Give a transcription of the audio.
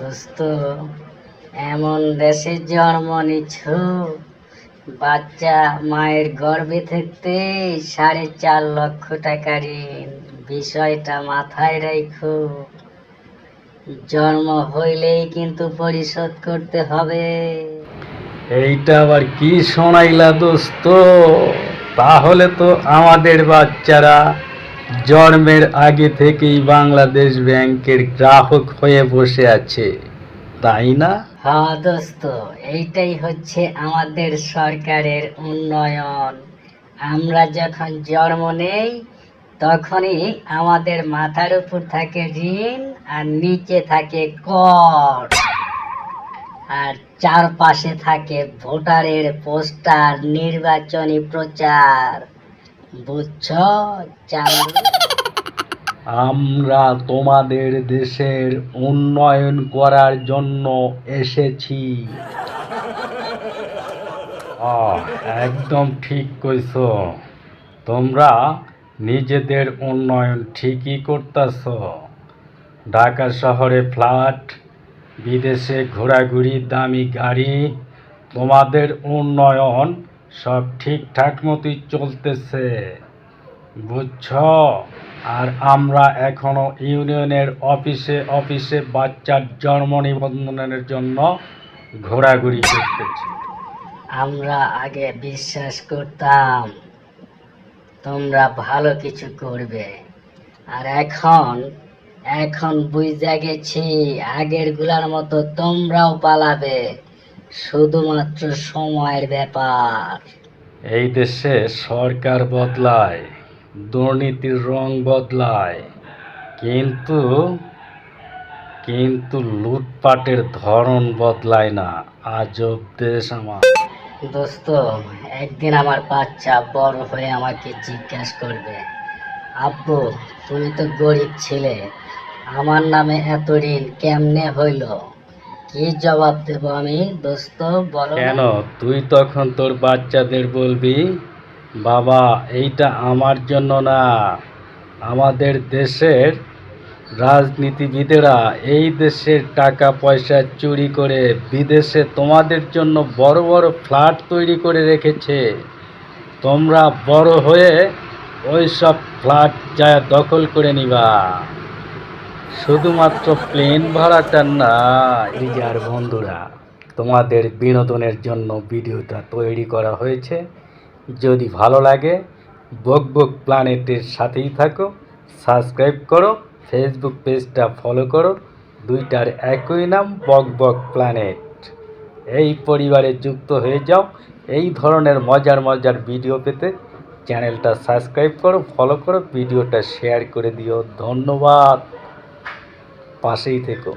দোস্ত, এমন দেশে জন্ম নিছ? বাচ্চা মায়ের গর্ভে থাকতে সাড়ে চার লক্ষ টাকা ঋণ। বিষয়টা মাথায় রাখো জন্ম হইলেই কিন্তু পরিশোধ করতে হবে। এইটা আবার কি শোনাইলা দোস্ত? তাহলে তো আমাদের বাচ্চারা জন্মের আগে থেকেই বাংলাদেশ ব্যাংকের গ্রাহক হয়ে বসে আছে, তাই না? হ্যাঁ দোস্ত, এইটাই হচ্ছে আমাদের সরকারের উন্নয়ন। আমরা যখন জন্ম নেই, তখনই আমাদের মাথার উপর থাকে ঋণ আর নিচে থাকে কর। আর চারপাশে থাকে ভোটারের পোস্টার, নির্বাচনী প্রচার। বুঝছ আমরা তোমাদের দেশের উন্নয়ন করার জন্য এসেছি। একদম ঠিক কইছ। তোমরা নিজেদের উন্নয়ন ঠিকই করতেছ। ঢাকা শহরে ফ্ল্যাট, বিদেশে ঘোরাঘুরি দামি গাড়ি, তোমাদের উন্নয়ন সব ঠিকঠাক মতোই চলতেছে। বুঝছ? আর আমরা এখনও ইউনিয়নের অফিসে অফিসে বাচ্চার জন্ম নিবন্ধনের জন্য ঘোরাঘুরি করতেছি। আমরা আগে বিশ্বাস করতাম, তোমরা ভালো কিছু করবে। আর এখন এখন বুঝা গেছি আগেরগুলার মতো তোমরাও পালাবে। শুধুমাত্র সময়ের ব্যাপার। এই দেশে সরকার বদলায় দুর্নীতির রং বদলায় কিন্তু কিন্তু লুটপাটের ধরন বদলায় না। আজব দেশ আমার। দোস্ত একদিন আমার বাচ্চা বড় হয়ে আমাকে জিজ্ঞাসা করবে আব্বু তুমি তো গরিব ছিলে আমার নামে এত ঋণ কেমনে হইল? কি জবাব দেব আমি দোস্ত? বলো কেন? তুই তখন তোর বাচ্চাদের বলবি বাবা এইটা আমার জন্য না। আমাদের দেশের রাজনীতিবিদেরা এই দেশের টাকা পয়সা চুরি করে বিদেশে তোমাদের জন্য বড় বড় ফ্ল্যাট তৈরি করে রেখেছে। তোমরা বড় হয়ে ওই সব ফ্ল্যাট যা দখল করে নিবা। শুধুমাত্র প্লেন ভাড়াটা না। এই যে আর বন্ধুরা, তোমাদের বিনোদনের জন্য ভিডিওটা তৈরি করা হয়েছে। যদি ভালো লাগে, বক বক প্ল্যানেটের সাথেই থাকো সাবস্ক্রাইব করো ফেসবুক পেজটা ফলো করো, দুইটার একই নাম, বক প্ল্যানেট এই পরিবারে যুক্ত হয়ে যাও, এই ধরনের মজার মজার ভিডিও পেতে চ্যানেলটা সাবস্ক্রাইব করো ফলো করো ভিডিওটা শেয়ার করে দিও। ধন্যবাদ। পাশেই থেকো।